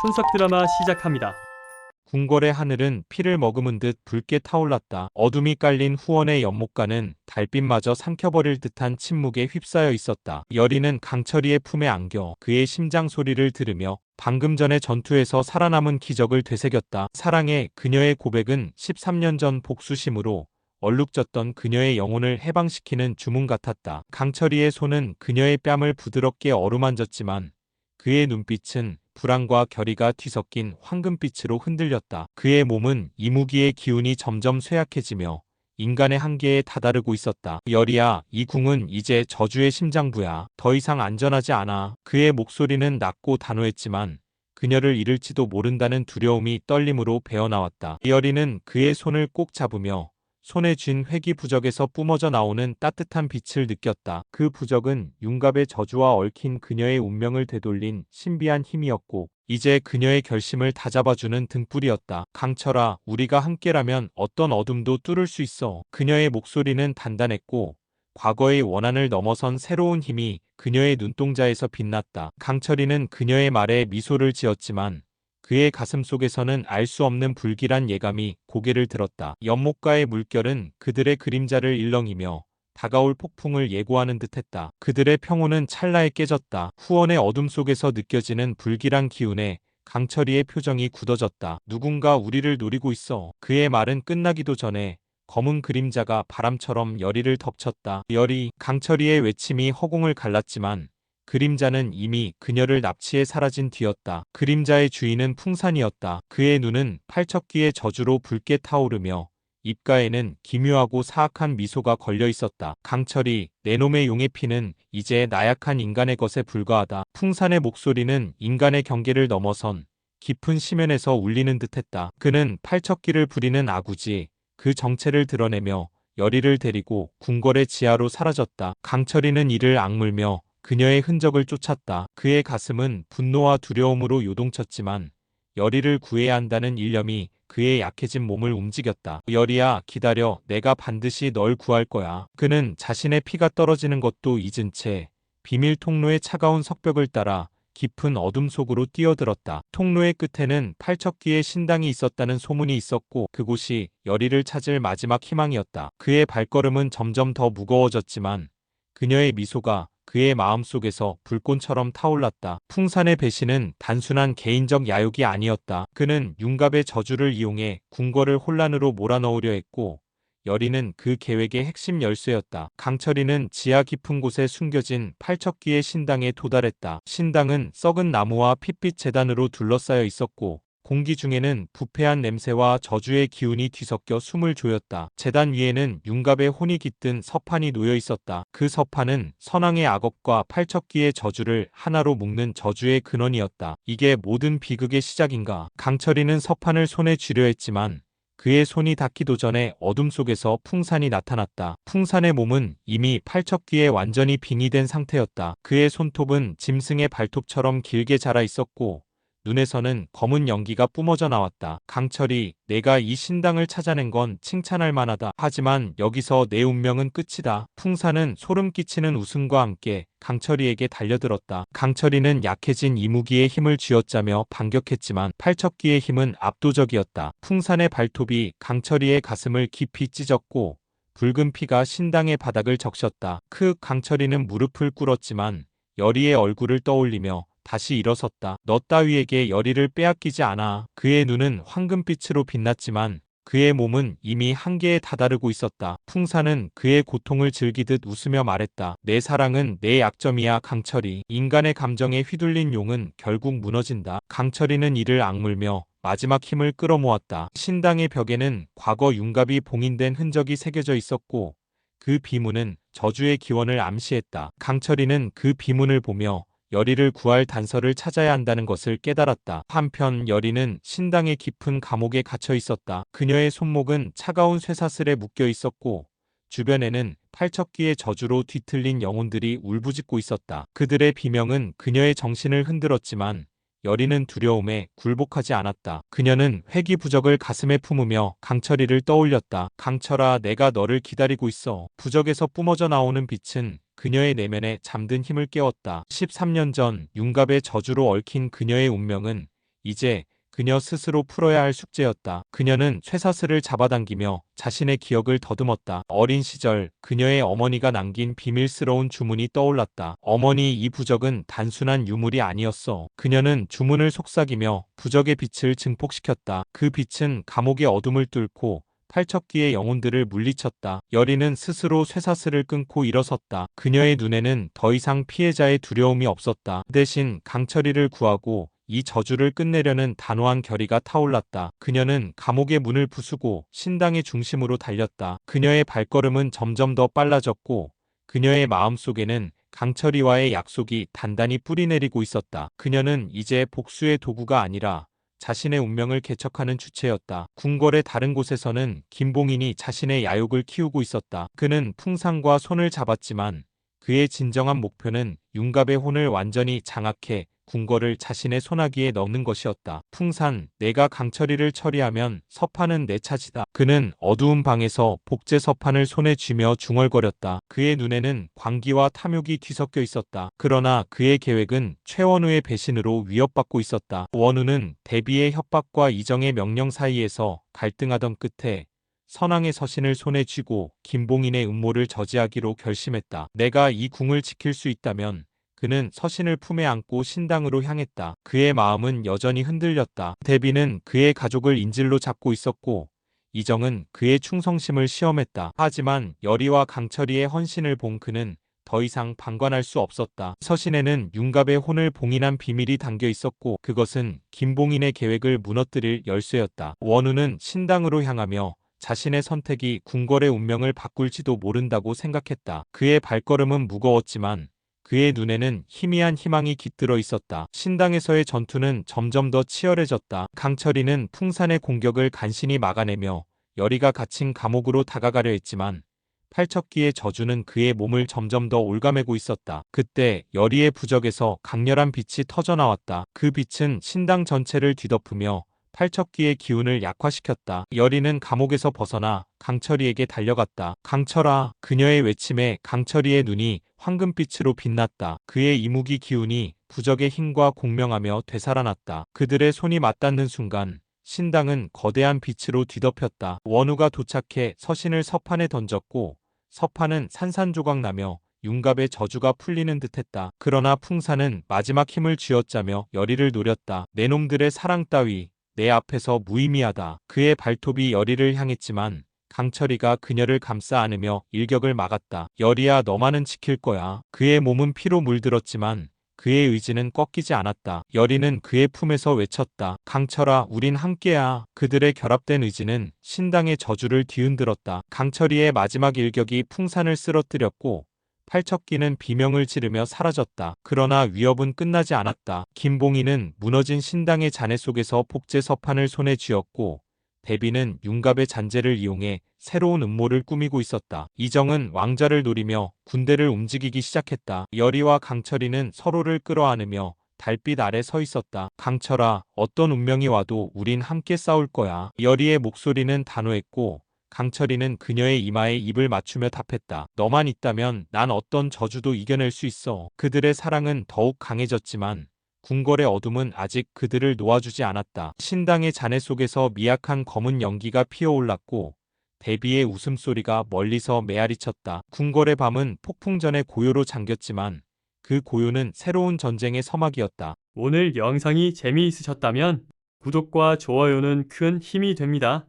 촌석 드라마 시작합니다. 궁궐의 하늘은 피를 머금은 듯 붉게 타올랐다. 어둠이 깔린 후원의 연못가는 달빛마저 삼켜버릴 듯한 침묵에 휩싸여 있었다. 여리는 강철이의 품에 안겨 그의 심장 소리를 들으며 방금 전의 전투에서 살아남은 기적을 되새겼다. 사랑의 그녀의 고백은 13년 전 복수심으로 얼룩졌던 그녀의 영혼을 해방시키는 주문 같았다. 강철이의 손은 그녀의 뺨을 부드럽게 어루만졌지만 그의 눈빛은 불안과 결의가 뒤섞인 황금빛으로 흔들렸다. 그의 몸은 이무기의 기운이 점점 쇠약해지며 인간의 한계에 다다르고 있었다. 열이야, 이 궁은 이제 저주의 심장부야. 더 이상 안전하지 않아. 그의 목소리는 낮고 단호했지만 그녀를 잃을지도 모른다는 두려움이 떨림으로 배어나왔다. 열이는 그의 손을 꼭 잡으며 손에 쥔 회기 부적에서 뿜어져 나오는 따뜻한 빛을 느꼈다. 그 부적은 융갑의 저주와 얽힌 그녀의 운명을 되돌린 신비한 힘이었고 이제 그녀의 결심을 다잡아주는 등불이었다. 강철아, 우리가 함께라면 어떤 어둠도 뚫을 수 있어. 그녀의 목소리는 단단했고 과거의 원한을 넘어선 새로운 힘이 그녀의 눈동자에서 빛났다. 강철이는 그녀의 말에 미소를 지었지만 그의 가슴 속에서는 알 수 없는 불길한 예감이 고개를 들었다. 연못가의 물결은 그들의 그림자를 일렁이며 다가올 폭풍을 예고하는 듯했다. 그들의 평온은 찰나에 깨졌다. 후원의 어둠 속에서 느껴지는 불길한 기운에 강철이의 표정이 굳어졌다. 누군가 우리를 노리고 있어. 그의 말은 끝나기도 전에 검은 그림자가 바람처럼 열이를 덮쳤다. 열이 강철이의 외침이 허공을 갈랐지만 그림자는 이미 그녀를 납치해 사라진 뒤였다. 그림자의 주인은 풍산이었다. 그의 눈은 팔척귀의 저주로 붉게 타오르며 입가에는 기묘하고 사악한 미소가 걸려 있었다. 강철이 내 놈의 용의 피는 이제 나약한 인간의 것에 불과하다. 풍산의 목소리는 인간의 경계를 넘어선 깊은 심연에서 울리는 듯했다. 그는 팔척귀를 부리는 아구지 그 정체를 드러내며 열이를 데리고 궁궐의 지하로 사라졌다. 강철이는 이를 악물며 그녀의 흔적을 쫓았다. 그의 가슴은 분노와 두려움으로 요동쳤지만 열이를 구해야 한다는 일념이 그의 약해진 몸을 움직였다. 열이야, 기다려. 내가 반드시 널 구할 거야. 그는 자신의 피가 떨어지는 것도 잊은 채 비밀 통로의 차가운 석벽을 따라 깊은 어둠 속으로 뛰어들었다. 통로의 끝에는 팔척귀의 신당이 있었다는 소문이 있었고 그곳이 열이를 찾을 마지막 희망이었다. 그의 발걸음은 점점 더 무거워졌지만 그녀의 미소가 그의 마음속에서 불꽃처럼 타올랐다. 풍산의 배신은 단순한 개인적 야욕이 아니었다. 그는 융갑의 저주를 이용해 궁궐을 혼란으로 몰아넣으려 했고 열이는 그 계획의 핵심 열쇠였다. 강철이는 지하 깊은 곳에 숨겨진 팔척귀의 신당에 도달했다. 신당은 썩은 나무와 핏빛 재단으로 둘러싸여 있었고 공기 중에는 부패한 냄새와 저주의 기운이 뒤섞여 숨을 조였다. 재단 위에는 융갑의 혼이 깃든 서판이 놓여 있었다. 그 서판은 선왕의 악업과 팔척귀의 저주를 하나로 묶는 저주의 근원이었다. 이게 모든 비극의 시작인가? 강철이는 서판을 손에 쥐려 했지만 그의 손이 닿기도 전에 어둠 속에서 풍산이 나타났다. 풍산의 몸은 이미 팔척귀에 완전히 빙의된 상태였다. 그의 손톱은 짐승의 발톱처럼 길게 자라 있었고 눈에서는 검은 연기가 뿜어져 나왔다. 강철이 내가 이 신당을 찾아낸 건 칭찬할 만하다. 하지만 여기서 내 운명은 끝이다. 풍사는 소름 끼치는 웃음과 함께 강철이에게 달려들었다. 강철이는 약해진 이무기의 힘을 쥐어짜며 반격했지만 팔척기의 힘은 압도적이었다. 풍산의 발톱이 강철이의 가슴을 깊이 찢었고 붉은 피가 신당의 바닥을 적셨다. 크 강철이는 무릎을 꿇었지만 열이의 얼굴을 떠올리며 다시 일어섰다. 너 따위에게 열의를 빼앗기지 않아. 그의 눈은 황금빛으로 빛났지만 그의 몸은 이미 한계에 다다르고 있었다. 풍사는 그의 고통을 즐기듯 웃으며 말했다. 내 사랑은 내 약점이야 강철이. 인간의 감정에 휘둘린 용은 결국 무너진다. 강철이는 이를 악물며 마지막 힘을 끌어모았다. 신당의 벽에는 과거 융갑이 봉인된 흔적이 새겨져 있었고 그 비문은 저주의 기원을 암시했다. 강철이는 그 비문을 보며 열이를 구할 단서를 찾아야 한다는 것을 깨달았다. 한편 열이는 신당의 깊은 감옥에 갇혀 있었다. 그녀의 손목은 차가운 쇠사슬에 묶여 있었고 주변에는 팔척기의 저주로 뒤틀린 영혼들이 울부짖고 있었다. 그들의 비명은 그녀의 정신을 흔들었지만 열이는 두려움에 굴복하지 않았다. 그녀는 회귀부적을 가슴에 품으며 강철이를 떠올렸다. 강철아 내가 너를 기다리고 있어. 부적에서 뿜어져 나오는 빛은 그녀의 내면에 잠든 힘을 깨웠다. 13년 전 융갑의 저주로 얽힌 그녀의 운명은 이제 그녀 스스로 풀어야 할 숙제였다. 그녀는 쇠사슬을 잡아당기며 자신의 기억을 더듬었다. 어린 시절 그녀의 어머니가 남긴 비밀스러운 주문이 떠올랐다. 어머니 이 부적은 단순한 유물이 아니었어. 그녀는 주문을 속삭이며 부적의 빛을 증폭시켰다. 그 빛은 감옥의 어둠을 뚫고 팔척기의 영혼들을 물리쳤다. 여리는 스스로 쇠사슬을 끊고 일어섰다. 그녀의 눈에는 더 이상 피해자의 두려움이 없었다. 대신 강철이를 구하고 이 저주를 끝내려는 단호한 결의가 타올랐다. 그녀는 감옥의 문을 부수고 신당의 중심으로 달렸다. 그녀의 발걸음은 점점 더 빨라졌고 그녀의 마음속에는 강철이와의 약속이 단단히 뿌리내리고 있었다. 그녀는 이제 복수의 도구가 아니라 자신의 운명을 개척하는 주체였다. 궁궐의 다른 곳에서는 김봉인이 자신의 야욕을 키우고 있었다. 그는 풍상과 손을 잡았지만 그의 진정한 목표는 융갑의 혼을 완전히 장악해 궁궐을 자신의 손아귀에 넣는 것이었다. 풍산, 내가 강철이를 처리하면 서판은 내 차지다. 그는 어두운 방에서 복제 서판을 손에 쥐며 중얼거렸다. 그의 눈에는 광기와 탐욕이 뒤섞여 있었다. 그러나 그의 계획은 최원우의 배신으로 위협받고 있었다. 원우는 대비의 협박과 이정의 명령 사이에서 갈등하던 끝에 선왕의 서신을 손에 쥐고 김봉인의 음모를 저지하기로 결심했다. 내가 이 궁을 지킬 수 있다면 그는 서신을 품에 안고 신당으로 향했다. 그의 마음은 여전히 흔들렸다. 대비는 그의 가족을 인질로 잡고 있었고 이정은 그의 충성심을 시험했다. 하지만 여리와 강철이의 헌신을 본 그는 더 이상 방관할 수 없었다. 서신에는 융갑의 혼을 봉인한 비밀이 담겨 있었고 그것은 김봉인의 계획을 무너뜨릴 열쇠였다. 원우는 신당으로 향하며 자신의 선택이 궁궐의 운명을 바꿀지도 모른다고 생각했다. 그의 발걸음은 무거웠지만 그의 눈에는 희미한 희망이 깃들어 있었다. 신당에서의 전투는 점점 더 치열해졌다. 강철이는 풍산의 공격을 간신히 막아내며 여리가 갇힌 감옥으로 다가가려 했지만 팔척기의 저주는 그의 몸을 점점 더 올가매고 있었다. 그때 여리의 부적에서 강렬한 빛이 터져나왔다. 그 빛은 신당 전체를 뒤덮으며 팔척기의 기운을 약화시켰다. 여리는 감옥에서 벗어나 강철이에게 달려갔다. 강철아, 그녀의 외침에 강철이의 눈이 황금빛으로 빛났다. 그의 이무기 기운이 부적의 힘과 공명하며 되살아났다. 그들의 손이 맞닿는 순간 신당은 거대한 빛으로 뒤덮였다. 원우가 도착해 서신을 서판에 던졌고 서판은 산산조각 나며 융갑의 저주가 풀리는 듯했다. 그러나 풍사는 마지막 힘을 쥐어짜며 여리를 노렸다. 내 놈들의 사랑 따위 내 앞에서 무의미하다. 그의 발톱이 여리를 향했지만 강철이가 그녀를 감싸 안으며 일격을 막았다. 여리야 너만은 지킬 거야. 그의 몸은 피로 물들었지만 그의 의지는 꺾이지 않았다. 여리는 그의 품에서 외쳤다. 강철아, 우린 함께야. 그들의 결합된 의지는 신당의 저주를 뒤흔들었다. 강철이의 마지막 일격이 풍산을 쓰러뜨렸고 팔척기는 비명을 지르며 사라졌다. 그러나 위협은 끝나지 않았다. 김봉희는 무너진 신당의 잔해 속에서 복제 서판을 손에 쥐었고 대비는 융갑의 잔재를 이용해 새로운 음모를 꾸미고 있었다. 이정은 왕자를 노리며 군대를 움직이기 시작했다. 여리와 강철이는 서로를 끌어안으며 달빛 아래 서 있었다. 강철아, 어떤 운명이 와도 우린 함께 싸울 거야. 여리의 목소리는 단호했고 강철이는 그녀의 이마에 입을 맞추며 답했다. 너만 있다면 난 어떤 저주도 이겨낼 수 있어. 그들의 사랑은 더욱 강해졌지만 궁궐의 어둠은 아직 그들을 놓아주지 않았다. 신당의 잔해 속에서 미약한 검은 연기가 피어올랐고 대비의 웃음소리가 멀리서 메아리쳤다. 궁궐의 밤은 폭풍전의 고요로 잠겼지만 그 고요는 새로운 전쟁의 서막이었다. 오늘 영상이 재미있으셨다면 구독과 좋아요는 큰 힘이 됩니다.